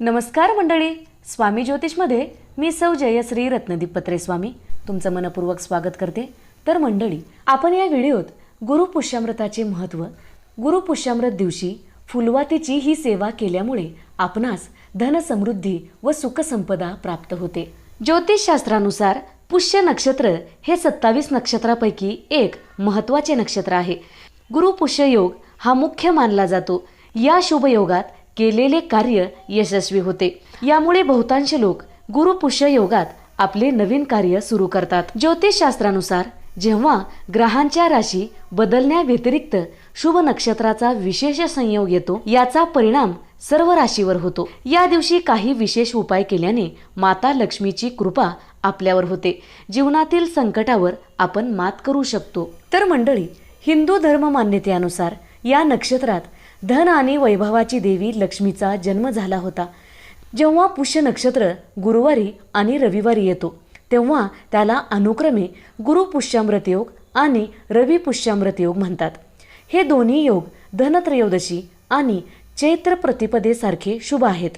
नमस्कार मंडळी स्वामी ज्योतिषमध्ये मी सौ जयश्री रत्नदीप पत्रे स्वामी तुमचं मनपूर्वक स्वागत करते. तर मंडळी आपण या व्हिडिओत गुरुपुष्यामृताचे महत्त्व गुरुपुष्यामृत दिवशी फुलवातीची ही सेवा केल्यामुळे आपणास धनसमृद्धी व सुखसंपदा प्राप्त होते. ज्योतिषशास्त्रानुसार पुष्य नक्षत्र हे सत्तावीस नक्षत्रापैकी एक महत्त्वाचे नक्षत्र आहे. गुरुपुष्य योग हा मुख्य मानला जातो. या शुभयोगात केलेले कार्य यशस्वी होते. यामुळे बहुतांश लोक गुरुपुष्य योगात आपले नवीन कार्य सुरू करतात. ज्योतिषशास्त्रानुसार जेव्हा ग्रहांच्या राशी बदलण्याव्यतिरिक्त शुभ नक्षत्राचा विशेष संयोग येतो याचा परिणाम सर्व राशीवर होतो. या दिवशी काही विशेष उपाय केल्याने माता लक्ष्मीची कृपा आपल्यावर होते. जीवनातील संकटावर आपण मात करू शकतो. तर मंडळी हिंदू धर्म मान्यतेनुसार या नक्षत्रात धन आणि वैभवाची देवी लक्ष्मीचा जन्म झाला होता. जेव्हा पुष्य नक्षत्र गुरुवारी आणि रविवारी येतो तेव्हा त्याला अनुक्रमे गुरुपुष्यामृत योग आणि रवी पुष्यामृत योग म्हणतात. हे दोन्ही योग धनत्रयोदशी आणि चैत्र प्रतिपदेसारखे शुभ आहेत.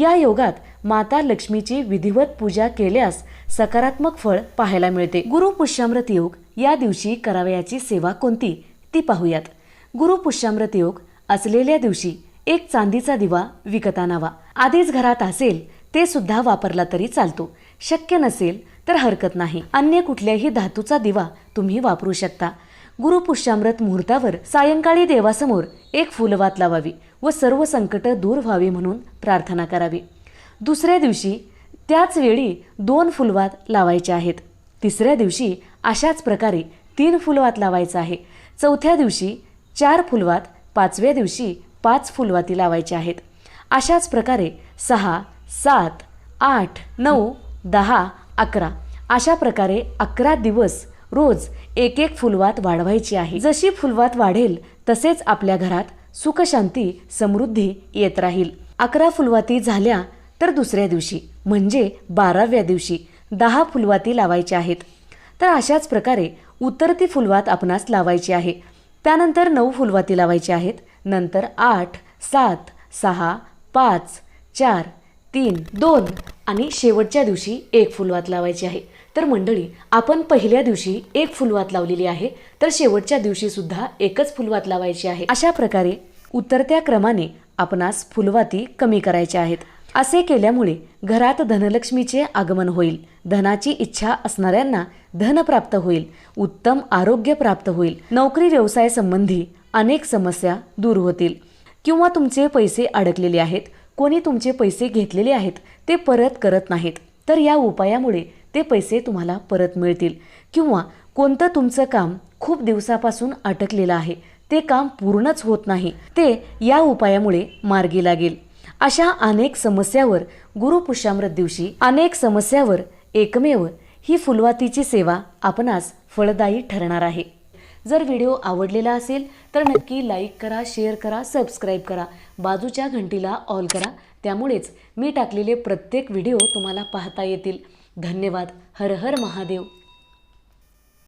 या योगात माता लक्ष्मीची विधिवत पूजा केल्यास सकारात्मक फळ पाहायला मिळते. गुरुपुष्यामृत योग या दिवशी करावयाची सेवा कोणती ती पाहूयात. गुरुपुष्यामृत योग असलेल्या दिवशी एक चांदीचा दिवा विकत आणावा. आधीच घरात असेल ते सुद्धा वापरला तरी चालतो. शक्य नसेल तर हरकत नाही. अन्य कुठल्याही धातूचा दिवा तुम्ही वापरू शकता. गुरुपुष्यामृत मुहूर्तावर सायंकाळी देवासमोर एक फुलवात लावावी व सर्व संकट दूर व्हावी म्हणून प्रार्थना करावी. दुसऱ्या दिवशी त्याच वेळी दोन फुलवात लावायचे आहेत. तिसऱ्या दिवशी अशाच प्रकारे तीन फुलवात लावायचं आहे. चौथ्या दिवशी चार फुलवात पाचव्या दिवशी पाच फुलवाती लावायच्या आहेत. अशाच प्रकारे सहा सात आठ नऊ दहा अकरा अशा प्रकारे अकरा दिवस रोज एक एक फुलवात वाढवायची आहे. जशी फुलवात वाढेल तसेच आपल्या घरात सुखशांती समृद्धी येत राहील. अकरा फुलवाती झाल्या तर दुसऱ्या दिवशी म्हणजे बाराव्या दिवशी दहा फुलवाती लावायच्या आहेत. तर अशाच प्रकारे उतरती फुलवात आपणास लावायची आहे. त्यानंतर नऊ फुलवाती लावायची आहेत. नंतर आठ सात सहा पाच चार तीन दोन आणि शेवटच्या दिवशी एक फुलवात लावायची आहे. तर मंडळी आपण पहिल्या दिवशी एक फुलवात लावलेली आहे. तर शेवटच्या दिवशीसुद्धा एकच फुलवात लावायची आहे. अशा प्रकारे उतरत्या क्रमाने आपणास फुलवाती कमी करायच्या आहेत. असे केल्यामुळे घरात धनलक्ष्मीचे आगमन होईल. धनाची इच्छा असणाऱ्यांना धन प्राप्त होईल. उत्तम आरोग्य प्राप्त होईल. नोकरी व्यवसाय संबंधी अनेक समस्या दूर होतील. किंवा तुमचे पैसे अडकलेले आहेत. कोणी तुमचे पैसे घेतलेले आहेत ते परत करत नाहीत. तर या उपायामुळे ते पैसे तुम्हाला परत मिळतील. किंवा कोणतं तुमचं काम खूप दिवसापासून अटकलेलं आहे ते काम पूर्णच होत नाही ते या उपायामुळे मार्गी लागेल. अशा अनेक समस्यावर गुरुपुष्यामृत दिवशी अनेक समस्यावर एकमेव ही फुलवातीची सेवा आपणास फळदायी ठरणार आहे. जर व्हिडिओ आवडलेला असेल तर नक्की लाईक करा शेअर करा सबस्क्राईब करा बाजूच्या घंटीला ऑल करा. त्यामुळेच मी टाकलेले प्रत्येक व्हिडिओ तुम्हाला पाहता येतील. धन्यवाद. हर हर महादेव.